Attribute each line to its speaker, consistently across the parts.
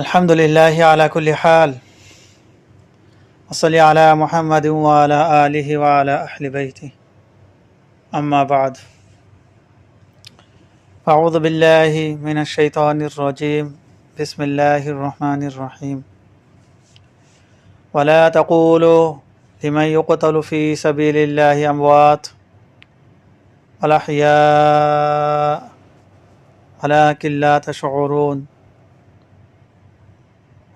Speaker 1: الحمد لله على كل حال. وصلي على محمد وعلى آله وعلى أهل بيته. أما بعد. أعوذ بالله من الشيطان الرجيم. بسم الله الرحمن الرحيم. ولا تقولوا لمن يقتل في سبيل الله أموات ولا أحياء. ولكن لا تشعرون.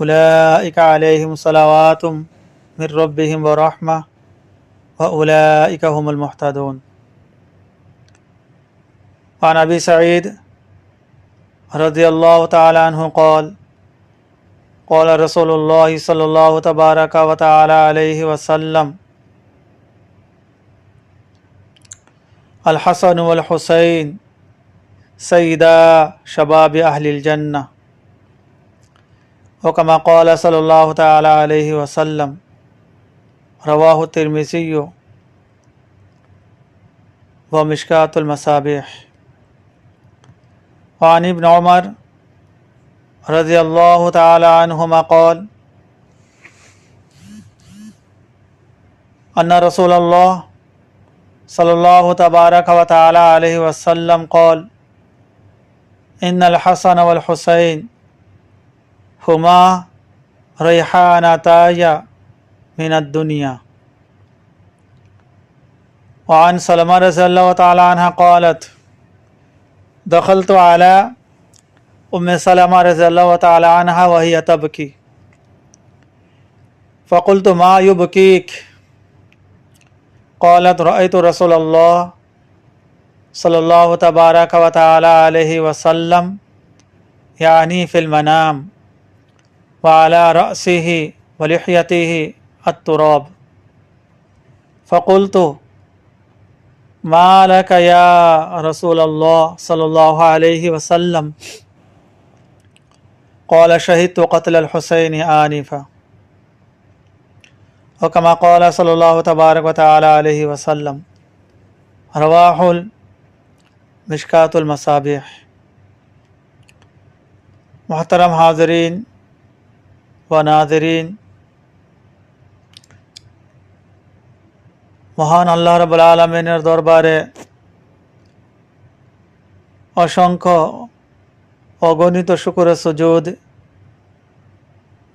Speaker 1: أولئك عليهم صلوات من ربهم ورحمة، وأولئك هم المهتدون. وعن أبي سعيد رضي الله تعالى عنه قال قال رسول الله صلى الله تبارك وتعالى عليه وسلم الحسن والحسين سيدا شباب أهل الجنة. وکما قال صلی اللہ تعالیٰ علیہ وسلم، رواہ ترمیزی و مشکات المصابح وعن ابن عمر رضی اللہ تعالیٰ عنہما قال، ان رسول اللہ صلی اللہ تبارک و تعالیٰ علیہ وسلم قال، ان الحسن والحسین ہما ریحانتایا من الدنیا وعن سلمہ رضی اللہ تعالیٰ عنہ قالت، دخلت علی ام سلمہ رضی اللہ تعالیٰ عنہ وہی تبکی فقلت، ما یبکیک قالت رأیت رسول اللہ صلی اللہ تبارک و تعالیٰ علیہ وسلم یعنی فی المنام. وعلى رأسه ولحيته التراب. فقلت ما لك يا رسول الله صلى الله عليه وسلم؟ قال شهدت قتل الحسين آنفا. وكما قال صلى الله تبارك وتعالى عليه وسلم رواه مشكاة المصابيح. محترم حاضرین নাজরিন মহান আল্লাহ রবুল আলমিনের দরবারে অসংখ্য অগণিত শুকুর সুজুদ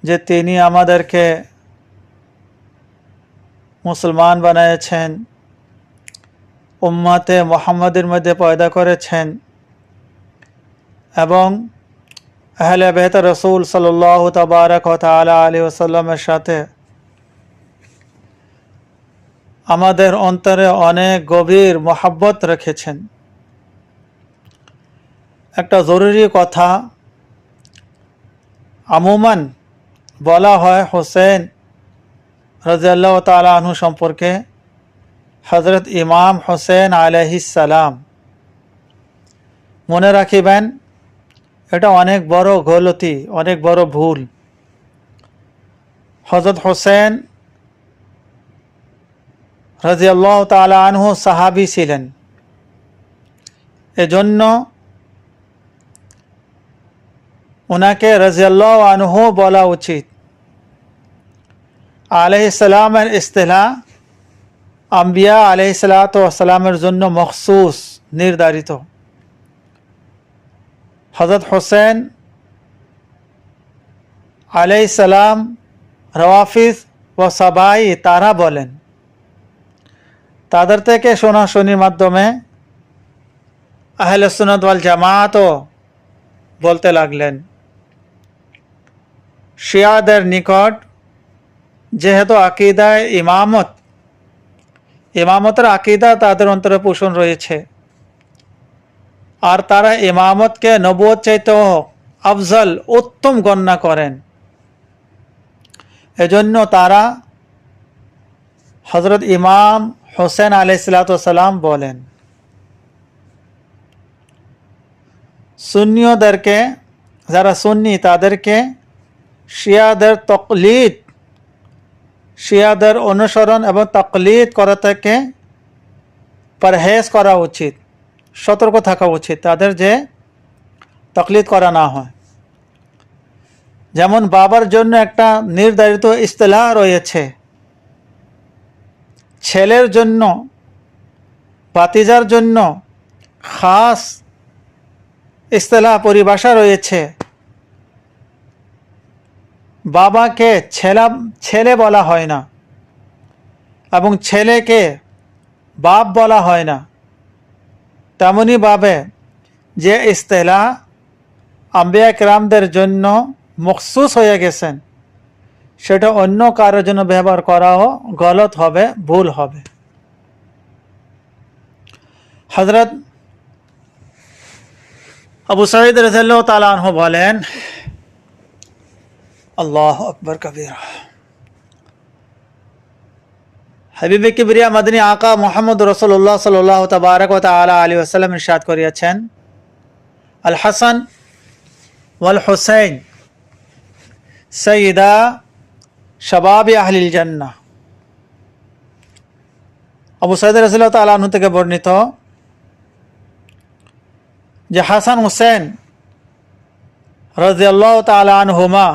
Speaker 1: যে তিনি আমাদেরকে মুসলমান বানিয়েছেন, উম্মাতে মোহাম্মদের মধ্যে পয়দা করেছেন এবং আহলে বেহতর রসুল সাল্লাহ তবারক তালা আলী ওসাল্লামের সাথে আমাদের অন্তরে অনেক গভীর মোহাব্বত রেখেছেন। একটা জরুরি কথা, আমুমান বলা হয় হোসেন রাজিয়াল্লাহ তালা সম্পর্কে হজরত ইমাম হোসেন আলহিসাল্লাম মনে রাখিবেন এটা অনেক বড় গলতি, অনেক বড় ভুল। হজরত হোসেন রাজিয়াল্লাহ তালা আনহু সাহাবি ছিলেন। এজন্য ওনাকে রাজিয়াল্লাহ আনহু বলা উচিত। আলহিসাল্লামের ইস্তেলা আম্বিয়া আলহিসাল্লামের জন্য মখসুস, নির্ধারিত। হজরত হোসেন আলাইসালাম রওয়াফিজ ও সাবাই তারা বলেন, তাদের থেকে শোনাশুনির মাধ্যমে আহলে সুনত ওয়াল জামাতও বলতে লাগলেন, শিয়াদের নিকট যেহেতু আকিদায় ইমামত, ইমামতের আকিদা তাদের অন্তরে পোষণ রয়েছে। আর তারা ইমামতকে নবুয় চাইতেও আফজল উত্তম গণ্য করেন। এজন্য তারা হজরত ইমাম হোসেন আলাইসালাম বলেন, সুন্নিয়দেরকে, যারা সুন্নি, তাদেরকে শিয়াদের তকলিদ, শিয়াদের অনুসরণ এবং তকলিদ করা থেকে পরহেজ করা উচিত। সতর্ক থাকা উচিত, তাদের যে তকলিদ করা না হয়। যেমন বাবার জন্য একটা নির্ধারিত ইস্তলাহ রয়েছে। ছেলের জন্য পাতিজার জন্য খাস ইস্তলাহ পরিভাষা রয়েছে। বাবাকে ছেলা, ছেলে বলা হয় না এবং ছেলেকে বাপ বলা হয় না। তেমনইভাবে যে ইস্তেলা আম্বিয়া কেরামদের জন্য মখসুস হয়ে গেছেন, সেটা অন্য কারোর জন্য ব্যবহার করাও গলত হবে, ভুল হবে। হজরত আবু সঈদ তাআলা আনহু বলেন, আল্লাহ আকবর কবির। হাবিব কিবরিয়া মদনী আকা মোহাম্মদ রসুল্লাহ সাল্লাহ তবারক তালা আলী ওসাল্লাম ইরশাদ করিয়াছেন। আল হাসান ওয়াল হুসাইন সঈদা শবাবি আহলিল জান্না আবু সৈদ রসুল্লাহ তালু থেকে বর্ণিত যে হাসান হুসেন রাজিয়াল্লাহ তালানহুমা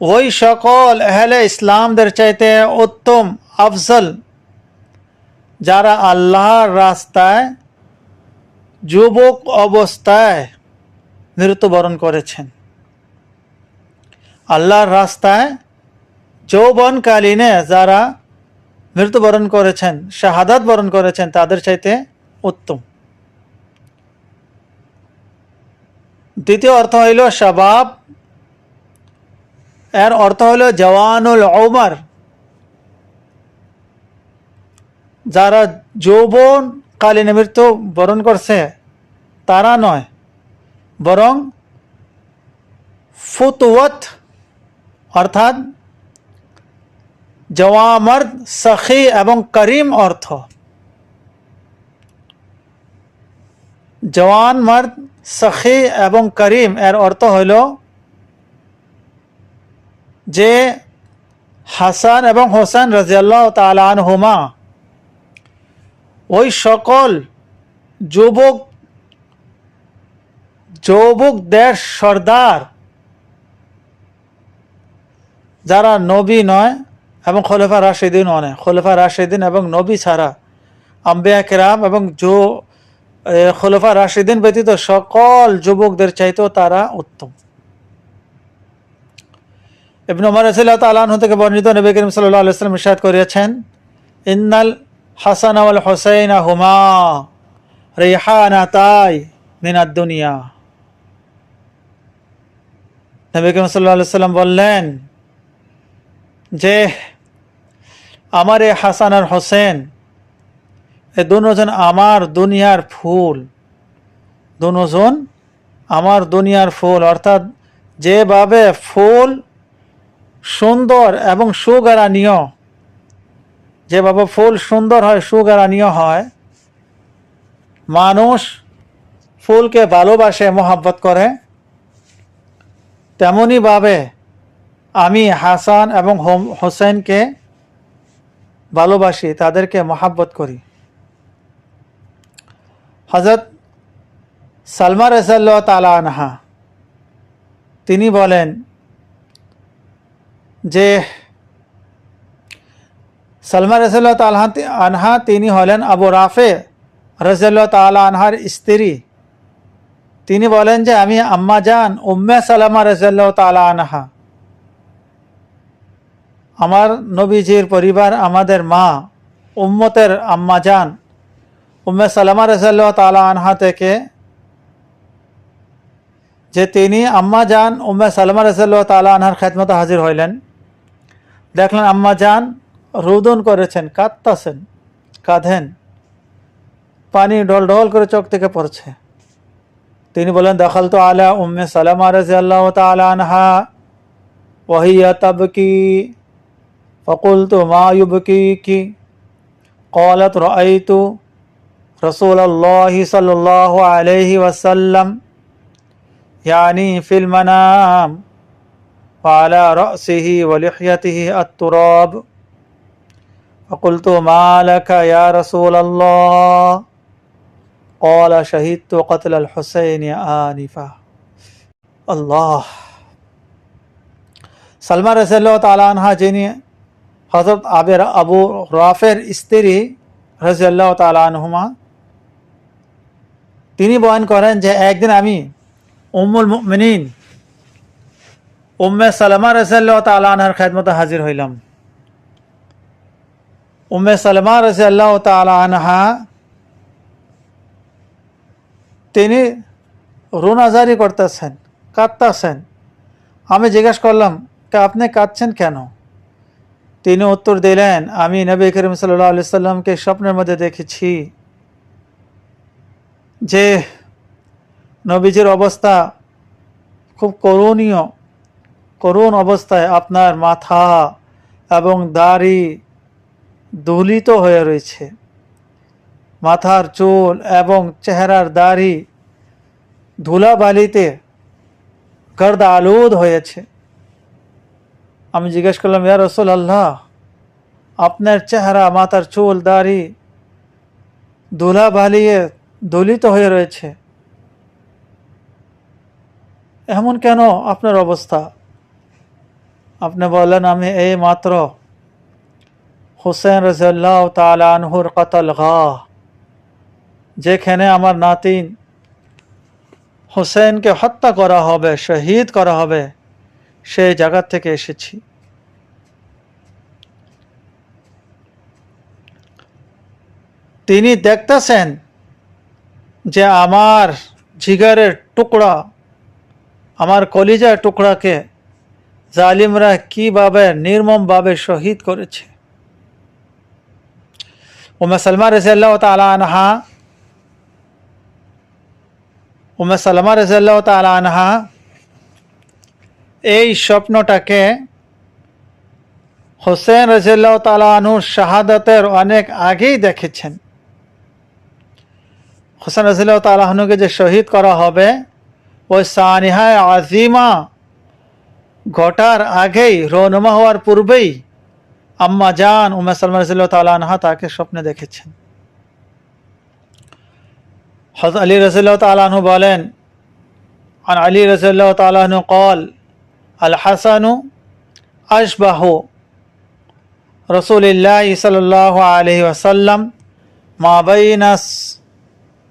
Speaker 1: ওই সকল এহলে ইসলামদের চাইতে উত্তম, আফজল, যারা আল্লাহর রাস্তায় যুবক অবস্থায় মৃত্যুবরণ করেছেন। আল্লাহর রাস্তায় যৌবনকালীনে যারা মৃত্যুবরণ করেছেন, শাহাদাত বরণ করেছেন, তাদের চাইতে উত্তম। দ্বিতীয় অর্থ হইল শাবাব এর অর্থ হইল জওয়ানুল ওমর যারা যৌবন কালীন মৃত্যু বরণ করছে, তারা নয়, বরং ফুতওয়াত, অর্থাৎ জওয়ামর্দ সখী এবং করিম অর্থ। জওয়ান মর্দ সখী এবং করিম এর অর্থ হইল যে হাসান এবং হোসেন রাজিয়াল্লাহ তালান হুমা ওই সকল যুবক, যৌবকদের সর্দার, যারা নবী নয় এবং খলিফা রাশিদিন নয়, খলিফা রাশিদিন এবং নবী ছাড়া আম্বিয়া কেরাম এবং জো খলিফা রাশিদিন ব্যতীত সকল যুবকদের চাইতেও তারা উত্তম। ইবন উমর রসিল্লাহ তালাহ থেকে বর্ণিত নবী করিম সাল্লাহ আলাইসলাম করিয়াছেন, ইন্নাল হাসান আল হোসাইন হুমা রেহানা তাই নবী করিম সাল্লাহ সাল্লাম বললেন, যে আমার এ হাসান আর হোসেন, এ দুজন আমার দুনিয়ার ফুল। দুজন আমার দুনিয়ার ফুল। অর্থাৎ যেভাবে ফুল সুন্দর এবং সুগারানীয়। যেভাবে ফুল সুন্দর হয়, সুগারানীয় হয়, মানুষ ফুলকে ভালোবাসে, মোহাব্বত করে। তেমনইভাবে আমি হাসান এবং হোসেনকে ভালোবাসি, তাদেরকে মহাব্বত করি। হজরত সালমা রসাল্লা তালা আনহা, তিনি বলেন যে সালমা রসাল্লাহ তালা আনহা তিনি হলেন আবু রাফে রসাল্লাহ তালা আনহার স্ত্রী। তিনি বলেন যে, আমি আম্মা যান উম্মে সালামা রসাল্লাহ তালা আনহা। আমার নবীজির পরিবার আমাদের মা, উম্মতের আম্মা যান উম্মে সালামা রসাল্লাহ তালা আনহা থেকে যে তিনি আম্মা যান উম্মে সালামা রসাল্লাহ তালা আনহার খেদমতে হাজির হইলেন। দেখলেন আম্মা যান রোদন করেছেন কাঁদতাছেন কাঁধেন পানি ডল ডল করে চোখ থেকে পড়ছে তিনি বলেন দখল তো আলা উম্মে সালামা রাজি আল্লাহ তালা আনহা وهي تبكي فقلت ما يبكيك قالت رأيت رسول الله صلى الله عليه وسلم يعني في المنام وعلى رأسه ولحيته التراب فقلت ما لك يا رسول الله قال شهدت قتل الحسين آنفا الله সালমা রসাল্লাহ তালানহা যিনি হজরত আবের আবু রাফের স্ত্রী রসাল্লাহ তালানহুমা তিনি বয়ান করেন যে একদিন আমি উম্মুল মিনীন উম্মে সালমা রসাল্লাহ তালানহার খেদমতে হাজির হইলাম। উম্মে সালমা রসাল্লাহ তালানহা তিনি রোনাজারি করতেছেন, কাঁদতেছেন। আমি জিজ্ঞেস করলাম, তা আপনি কাঁদছেন কেন? তিনি উত্তর দিলেন, আমি নবী করিম সাল্লাহ আলি সাল্লামকে স্বপ্নের মধ্যে দেখেছি যে নবীজির অবস্থা খুব করুণীয় করুণ অবস্থায় আপনার মাথা এবং দাড়ি দূলিত হয়ে রয়েছে। মাথার চুল এবং চেহারার দাড়ি ধুলাবালিতে গর্দ আলুদ হয়েছে। আমি জিজ্ঞেস করলাম, ইয়া রসুল আল্লাহ আপনার চেহারা, মাথার চুল, দাড়ি ধুলা বালিয়ে দলিত হয়ে রয়েছে। এমন কেন আপনার অবস্থা? আপনি বললেন আমি এই মাত্র হুসেন রাজিয়াল্লাহ তালা আনহুর কতল গাহ যেখানে আমার নাতিন হুসেনকে হত্যা করা হবে, শহীদ করা হবে, সেই জায়গা থেকে এসেছি। তিনি দেখতেছেন যে আমার জিগারের টুকরা, আমার কলিজার টুকরাকে জালিমরা কীভাবে নির্মমভাবে শহীদ করেছে? উমা সালমা রেজাল্লাহ তালা আনহা উমা সালমা রেজাল্লাহ তালা আনহা এই স্বপ্নটাকে হোসেন রাজিল্লাহ তালানুর শাহাদাতের অনেক আগেই দেখেছেন। হোসেন রাজিল্লাহ তালাহনুকে যে শহীদ করা হবে, ওই সানিহায় আজিমা ঘটার আগেই রৌনমা হওয়ার পূর্বেই আম্মা জান উমা সালমা রসুল্লাহ তাল তাকে স্বপ্নে দেখেছেন। হজ আলী রসুল্লাহ তালাহু বলেন, আন আলী রসুল্লাহ তালাহনু কল আল হাসানু আশবাহ রসুলিল্লাহ সাল্লাহ আলহি ওসাল্লাম মাবাইনাস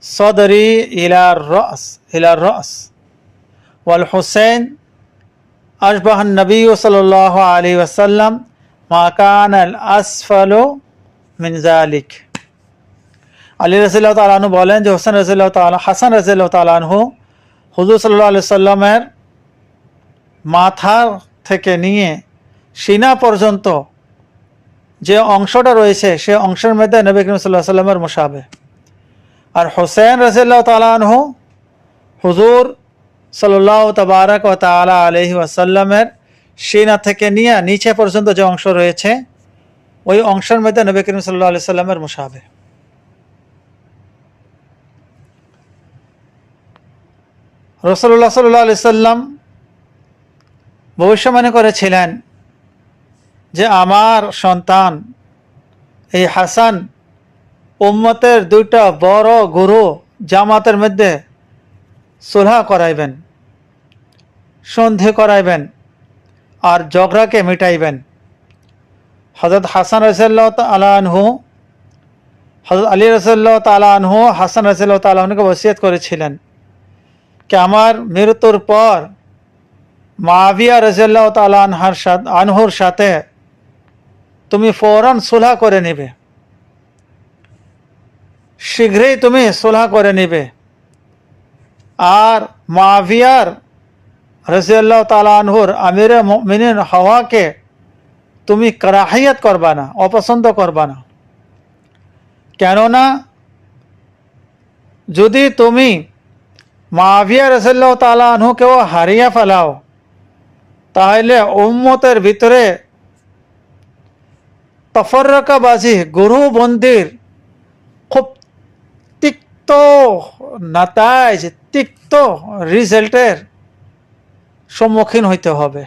Speaker 1: সদরি ইলার রস ইলার রস। ওয়াল হোসেন আসবাহান নবী সাল আলী ওসাল্লাম মাকান আল আসফালো মিনজালিক আলী রসিল্লাহ তালাহু বলেন যে, হোসেন রসিল্লাহ তালা হাসান রসিল্লাহ তালাহু হুজুর সাল্লাহ আলি সাল্লামের মাথার থেকে নিয়ে সিনা পর্যন্ত যে অংশটা রয়েছে, সে অংশের মধ্যে নবী করিম সাল্লাহ সাল্লামের মোশাবে। আর হোসেন রসিল্লাহ তালাহু হুজুর সাল্লাহ তবারক ও তালা আলহি ওয়াসাল্লামের সিনা থেকে নিয়ে নিচে পর্যন্ত যে অংশ রয়েছে, ওই অংশের মধ্যে নবী করিম সাল্লাহ আলি সাল্লামের মোশাবে রসল্লাহ সাল্লাহ আলি সাল্লাম ভবিষ্যবাণী করেছিলেন যে আমার সন্তান, এই হাসান উম্মতের দুইটা বড় গুরু জামাতের মধ্যে সুলহা করাইবেন। সন্ধে করাইবেন আর জগরাকে মিটাইবেন। হজরত হাসান রসল্লাহ তালাহু হজরত আলী রসল্লাহ তালাহু হাসান রসল্লাহ তালাহকে ওসিয়ত করেছিলেন কে আমার মৃত্যুর পর মাভিয়া রাজিয়াল্লাহ তালা আনহার সাথে তুমি ফৌরন সুলহা করে নিবে। শীঘ্রই তুমি সুলহা করে নিবে। আর মাভিয়ার রাজিয়াল্লাহ তালা আনহুর আমির মিনিন হওয়াকে তুমি করাহিয়াত করবা না, অপছন্দ করবা না। কেননা যদি তুমি মাভিয়া রসল্লাহ তালা আনহুকেও হারিয়ে ফেলাও, তাহলে উম্মতের ভিতরে তফরকাবাজি গুরু বন্দির খুব তিক্ত নাতাইজ, তিক্ত রিজাল্টের সম্মুখীন হইতে হবে।